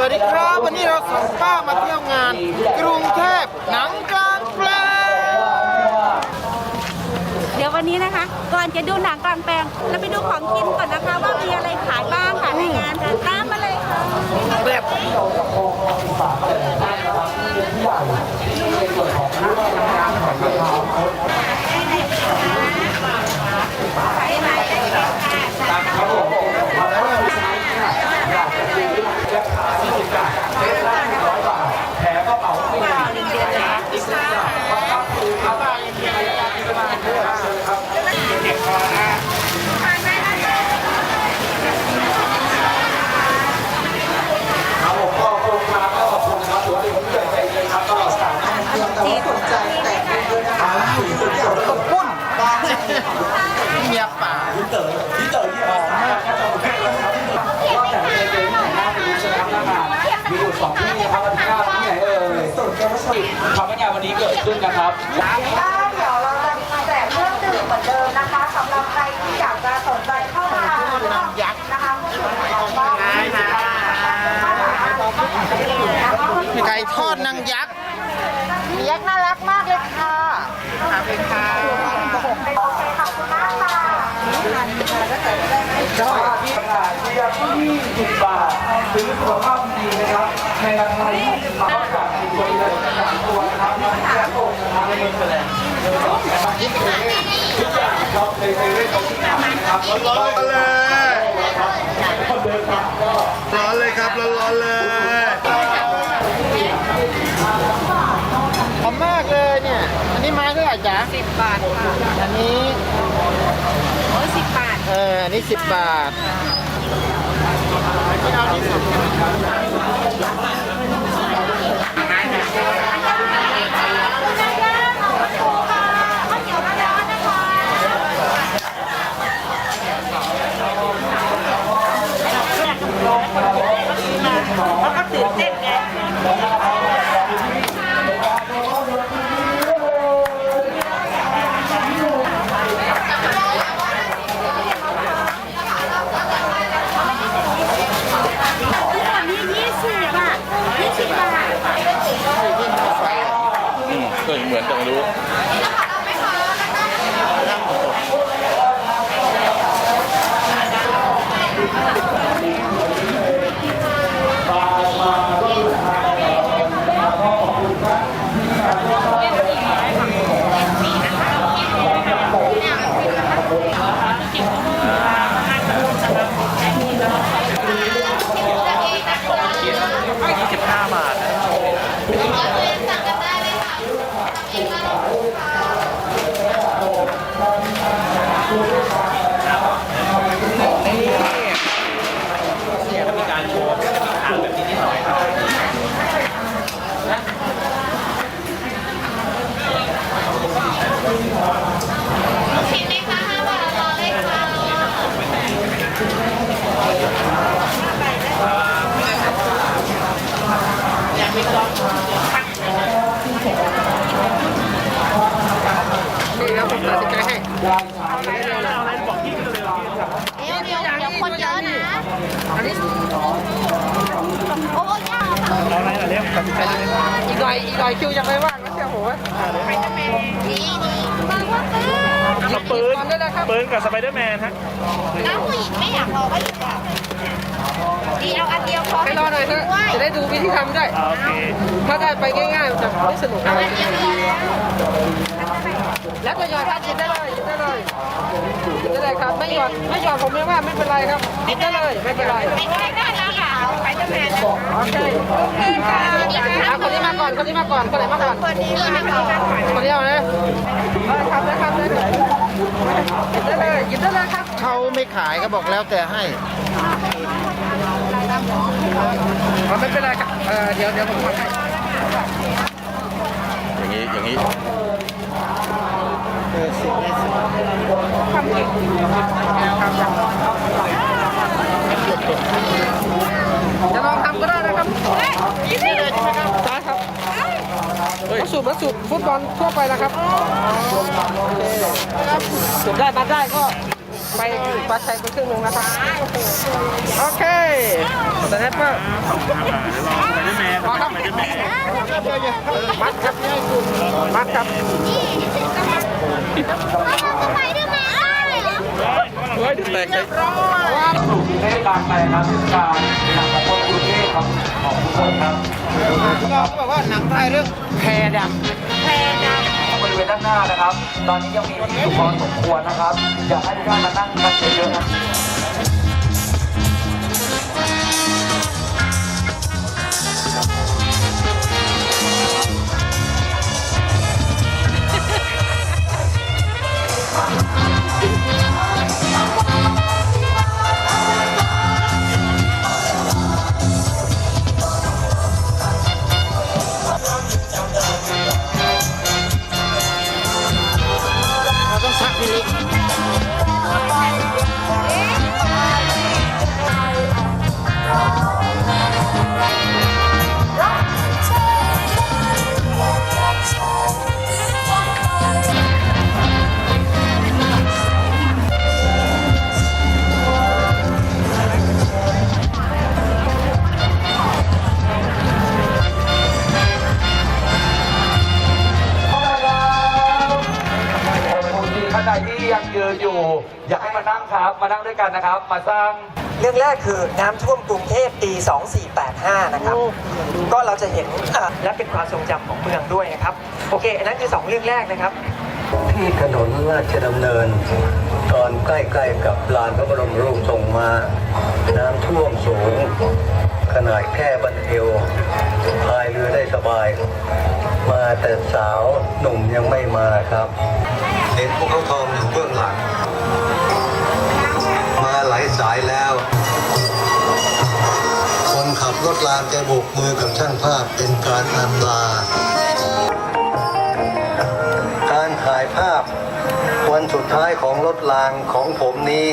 วัสดีครับ วันนี้เราสองป้ามาเที่ยวงาน กรุงเทพหนังกลางแปลงเดี๋ยววันนี้นะคะ ก่อนจะดูหนังกลางแปลงเราไปดูของกินก่อนนะคะว่ามีอะไรขายบ้างค่ะในงานค่ะตามมาเลยค่ะ แบบ กบปุ้นเมียป่า มีอยู่ สองที่นะครับวันที่เก้าที่ไหนเอ่ยทำให้งานวันนี้เกิดขึ้นนะครับค่ะเดี๋ยวเราจะมีแจกเครื่องดื่มเหมือนเดิมนะคะสำหรับใครที่อยากจะสนใจเข้ามาร่วมนะคะผู้ชมของเราก็ไก่ทอดนางยักษ์ยักษ์น่ารักมากเลยค่ะขอบคุณค่ะโอเคขอบคุณมากค่ะ 20 บาทซื้อสุขภาพดีนะครับ ในราคา20บาทก็จากตัวละสามตัวนะครับมันแค่ตรงนะครับในเมืองแสดงนะครับที่เซเว่นทุกอย่างครับในเซเว่นเขาที่ไหนนะครับร้อนๆเลยคนเดินทางก็ร้อนเลยครับร้อนๆเลยหอมมากเลยเนี่ย อันนี้ไม้เท่าไหร่จ๊ะสิบบาทค่ะ อันนี้โอ้สิบบาท เออ อันนี้สิบบาทไม่เอาที่สุด แล้วก็ตื่นเต้นไง อันนี้ยี่สิบบาทยี่สิบบาท เหมือนแต่ไม่รู้นี่ เราผมตัดสินใจให้เดี๋ยวเดี๋ยวเดี๋ยวคนเยอะนะอันนี้โอ้ยากค่ะอีกหน่อยอีกหน่อยคิวยังไม่ว่างนะเชื่อผมว่าดีดีบางว่าปื้กับปืนปืนกับสไปเดอร์แมนฮะน้าผู้หญิงไม่อยากรอก็หยุดอะ ดีเอาอันเดียวพอให้รอหน่อยเถอะจะได้ดูวิธีทำได้โอเค ถ้าได้ไปง่ายๆมันจะไม่สนุกอะไรอันเดียวพอแล้วแล้วก็หยอดครับหยิบได้เลยหยิบได้เลยหยิบได้เลยครับไม่หยอดไม่หยอดผมไม่ว่าไม่เป็นไรครับหยิบได้เลยไม่เป็นไรไม่ได้ได้แล้วค่ะไปเจ้าแม่โอเคโอเคค่ะอะคนนี้มาก่อนคนนี้มาก่อนคนไหนมาก่อนคนนี้มาก่อนคนนี้เอาเลยครับนะครับเลยหยิบได้เลยหยิบได้เลยครับเขาไม่ขายก็บอกแล้วแต่ให้ ไม่เป็นไรครับเออเดี๋ยวเดี๋ยวผมทำให้อย่างนี้อย่างนี้เออสิบไม่สิบจะลองทำก็ได้นะครับยินดีเลยใช่ไหมครับได้ครับมาสูบมาสูบฟุตบอลทั่วไปนะครับโอเคครับสูบได้บัตรได้ก็ ไปบัตรใช้ไปครึ่งหนึ่งนะครับโอเคสไนเปอร์ไปด้วยแมนขอครับไปด้วยแมนมัดครับมัดครับไปด้วยไหมเฮ้ยแตกใจเทศกาลไปครับเทศกาลหนังของคนกรุงเทพครับของทุกคนครับเราก็บอกว่าหนังไทยเรื่องแพรดำแพรดบริเวณด้านหน้านะครับ ตอนนี้ยังมีที่อยู่พอสมควรนะครับ อยากให้ทุกท่านมานั่งกันเยอะๆนะ อยู่ อยากให้มานั่งครับ มานั่งด้วยกันนะครับ มาสร้าง เรื่องแรกคือน้ำท่วมกรุงเทพปี 2485 นะครับ ก็เราจะเห็นอะและเป็นความทรงจำของเมืองด้วยนะครับ โอเค อันนั้นคือ 2 เรื่องแรกนะครับ ที่ถนนราชดำเนิน ตอนใกล้ๆกับลานพระบรมรูปทรงมา น้ำท่วมสูง ขนาดแค่บันเอวพายเรือได้สบาย มาแต่สาวหนุ่มยังไม่มาครับ เห็นพวกเขาทองอยู่เบื้องหลัง มาหลายสายแล้ว คนขับรถรางแกโบกมือกับช่างภาพเป็นการอำลา การถ่ายภาพวันสุดท้ายของรถรางของผมนี้